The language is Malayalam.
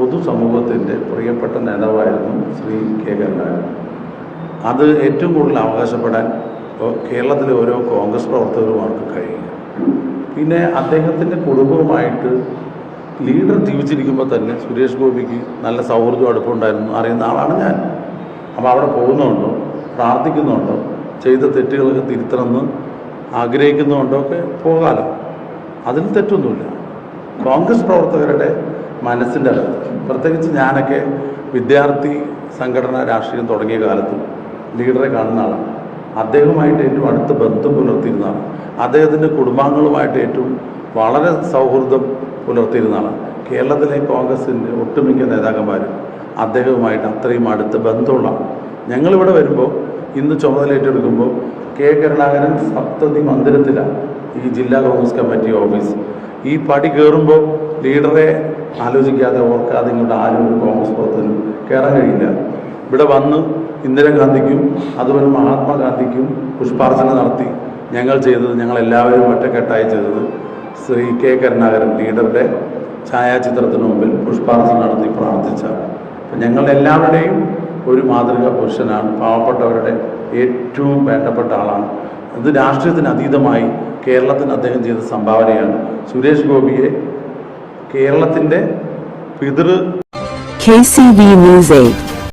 പൊതുസമൂഹത്തിന്റെ പ്രിയപ്പെട്ട നേതാവായിരുന്നു ശ്രീ കെ കരുണാകരൻ അത് ഏറ്റവും കൂടുതൽ അവകാശപ്പെടാൻ ഇപ്പോൾ കേരളത്തിലെ ഓരോ കോൺഗ്രസ് പ്രവർത്തകരുമാർക്ക് കഴിയുക. പിന്നെ അദ്ദേഹത്തിന്റെ കുടുംബവുമായിട്ട് ലീഡർ ജീവിച്ചിരിക്കുമ്പോൾ തന്നെ സുരേഷ് ഗോപിക്ക് നല്ല സൗഹൃദം അടുപ്പമുണ്ടായിരുന്നു അറിയുന്ന ആളാണ് ഞാൻ. അപ്പോൾ അവിടെ പോകുന്നുണ്ടോ? പ്രാർത്ഥിക്കുന്നുണ്ടോ? ചെയ്ത തെറ്റുകളൊക്കെ തിരുത്തണമെന്ന് ആഗ്രഹിക്കുന്നുണ്ടോ? ഒക്കെ പോകാലോ. അതിൽ തെറ്റൊന്നുമില്ല. കോൺഗ്രസ് പ്രവർത്തകരുടെ മനസ്സിന്റെ അകത്ത്. പ്രത്യേകിച്ച് ഞാനൊക്കെ വിദ്യാർത്ഥി സംഘടന രാഷ്ട്രീയം തുടങ്ങിയ കാലത്ത് ലീഡറെ കാണുന്ന ആളാണ്. അദ്ദേഹവുമായിട്ട് ഏറ്റവും അടുത്ത ബന്ധം പുലർത്തിയിരുന്ന ആളാണ്. അദ്ദേഹത്തിന്റെ കുടുംബാംഗങ്ങളുമായിട്ട് ഏറ്റവും വളരെ സൗഹൃദം പുലർത്തിയിരുന്ന ആളാണ്. കേരളത്തിലെ കോൺഗ്രസിന്റെ ഒട്ടുമിക്ക നേതാക്കന്മാരും അദ്ദേഹവുമായിട്ട് അത്രയും അടുത്ത ബന്ധമുള്ള ആളാണ്. ഞങ്ങളിവിടെ വരുമ്പോൾ ഇന്ന് ചുമതല ഏറ്റെടുക്കുമ്പോൾ കെ കരുണാകരൻ സപ്തതി മന്ദിരത്തിലാണ് ഈ ജില്ലാ കോൺഗ്രസ് കമ്മിറ്റി ഓഫീസ്. ഈ പടി കയറുമ്പോൾ ലീഡറെ ആലോചിക്കാതെ ഓർക്കാതെ ഇങ്ങോട്ട് ആരും ഒരു കോൺഗ്രസ് പ്രവർത്തകനും കയറാൻ കഴിയില്ല. ഇവിടെ വന്ന് ഇന്ദിരാഗാന്ധിക്കും അതുപോലെ മഹാത്മാഗാന്ധിക്കും പുഷ്പാർച്ചന നടത്തി ഞങ്ങൾ ചെയ്തത് ഞങ്ങളെല്ലാവരും ഒറ്റക്കെട്ടായി ചെയ്തത് ശ്രീ കെ കരുണാകരൻ ലീഡറുടെ ഛായാചിത്രത്തിന് മുമ്പിൽ പുഷ്പാർച്ചന നടത്തി പ്രാർത്ഥിച്ച അപ്പം ഞങ്ങളുടെ എല്ലാവരുടെയും ഒരു മാതൃക പുരുഷനാണ് പാവപ്പെട്ടവരുടെ ഏറ്റവും വേണ്ടപ്പെട്ട ആളാണ്. ഇത് രാഷ്ട്രീയത്തിന് അതീതമായി കേരളത്തിന് അദ്ദേഹം ചെയ്ത സംഭാവനയാണ്. സുരേഷ് ഗോപിയെ കേരളത്തിന്റെ പിതൃ കെ സി വി ന്യൂസ് 8.